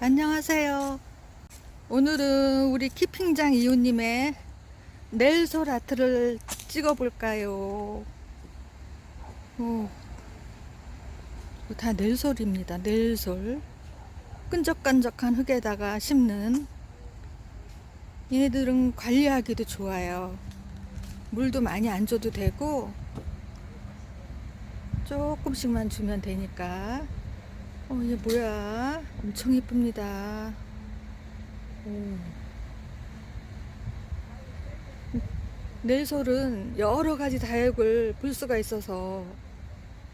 안녕하세요. 오늘은 우리 키핑장 이웃님의 넬솔 아트를 찍어볼까요? 오, 다 넬솔입니다. 넬솔. 끈적끈적한 흙에다가 심는 얘네들은 관리하기도 좋아요. 물도 많이 안 줘도 되고 조금씩만 주면 되니까 어, 이게 뭐야? 엄청 예쁩니다. 오. 넬솔은 여러 가지 다육을 볼 수가 있어서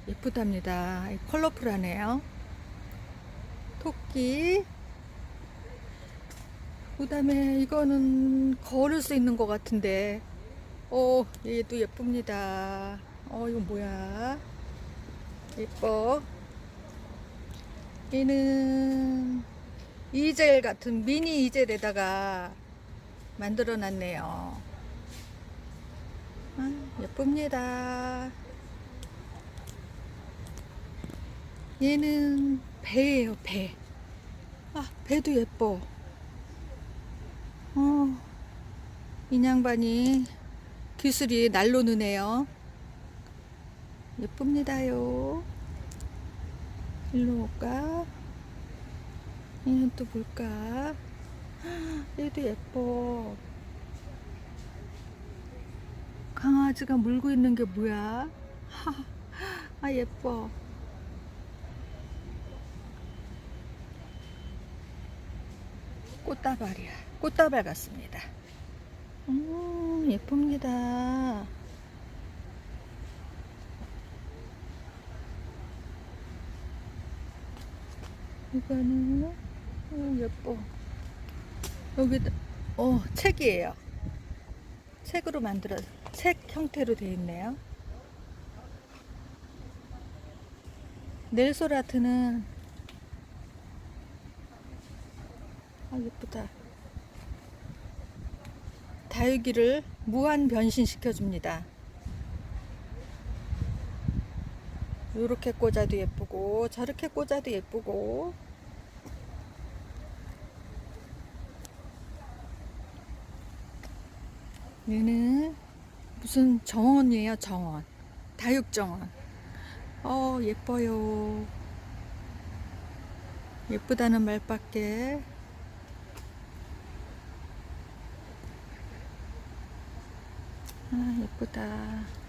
예쁘답니다. 컬러풀하네요. 토끼. 그 다음에 이거는 걸을 수 있는 것 같은데. 어, 얘도 예쁩니다. 어, 이거 뭐야? 예뻐. 얘는 이젤 같은 미니 이젤에다가 만들어 놨네요. 아, 예쁩니다. 얘는 배예요, 배. 아, 배도 예뻐. 어, 인양반이 기술이 날로 느네요. 예쁩니다요. 일로 올까? 얘는 또 뭘까? 얘도 예뻐. 강아지가 물고 있는 게 뭐야? 아, 예뻐. 꽃다발이야. 꽃다발 같습니다. 음, 예쁩니다. 이거는 어, 예뻐. 여기 어 책이에요. 책으로 만들어 책 형태로 되어 있네요. 넬솔 아트는 아 예쁘다. 다육이를 무한 변신시켜 줍니다. 이렇게 꽂아도 예쁘고 저렇게 꽂아도 예쁘고. 얘는 무슨 정원이에요 정원. 다육 정원. 어 예뻐요. 예쁘다는 말밖에. 아 예쁘다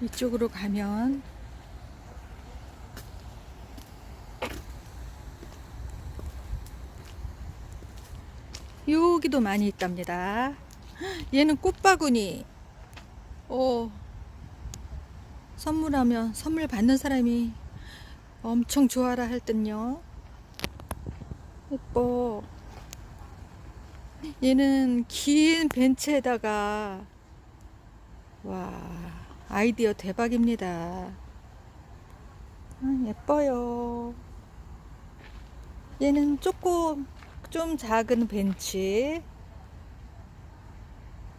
이쪽으로 가면 여기도 많이 있답니다. 얘는 꽃바구니. 어, 선물하면 선물 받는 사람이 엄청 좋아라 할 듯요. 예뻐. 얘는 긴 벤치에다가 와 아이디어 대박입니다. 아, 예뻐요. 얘는 조금 좀 작은 벤치.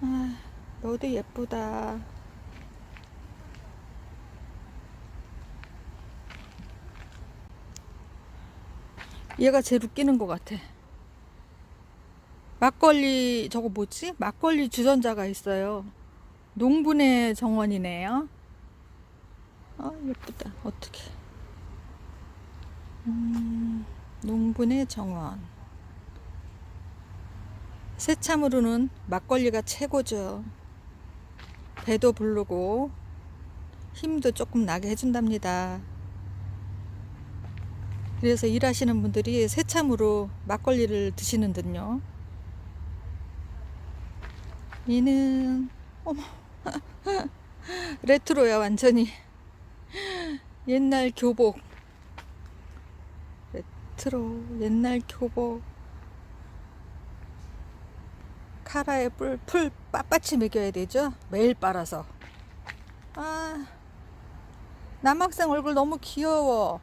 아, 너도 예쁘다. 얘가 제일 웃기는 것 같아. 막걸리, 저거 뭐지? 막걸리 주전자가 있어요. 농분의 정원이네요. 아, 예쁘다. 어떻게. 음, 농분의 정원. 새참으로는 막걸리가 최고죠. 배도 부르고 힘도 조금 나게 해준답니다. 그래서 일하시는 분들이 새참으로 막걸리를 드시는 듯요. 얘는 어머 레트로야 완전히. 옛날 교복. 레트로 옛날 교복. 카라에 뿔, 풀 빳빳이 먹여야 되죠? 매일 빨아서. 아 남학생 얼굴 너무 귀여워.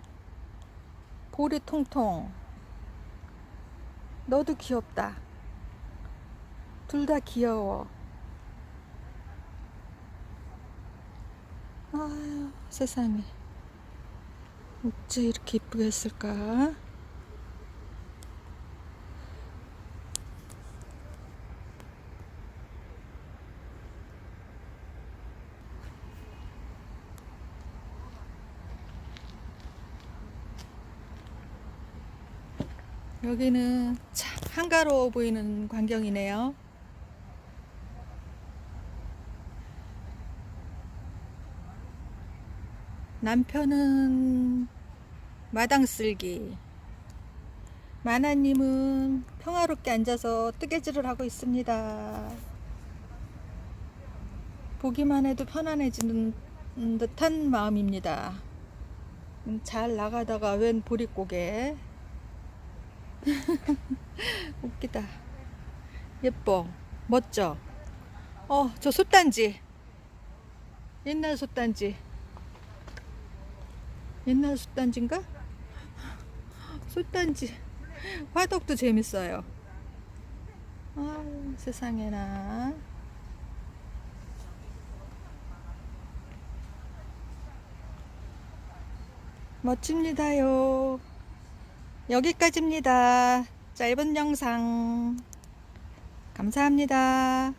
볼이 통통. 너도 귀엽다. 둘 다 귀여워. 아유, 세상에. 어째 이렇게 이쁘게 했을까? 여기는 참 한가로워 보이는 광경이네요. 남편은 마당 쓸기. 마나님은 평화롭게 앉아서 뜨개질을 하고 있습니다. 보기만 해도 편안해지는 듯한 마음입니다. 음, 잘 나가다가 웬 보릿고개. 웃기다. 예뻐. 멋져. 어, 저 솥단지. 옛날 솥단지. 옛날 솥단지인가? 솥단지. 화덕도 재밌어요. 아, 세상에나. 멋집니다요. 여기까지입니다. 짧은 영상. 감사합니다.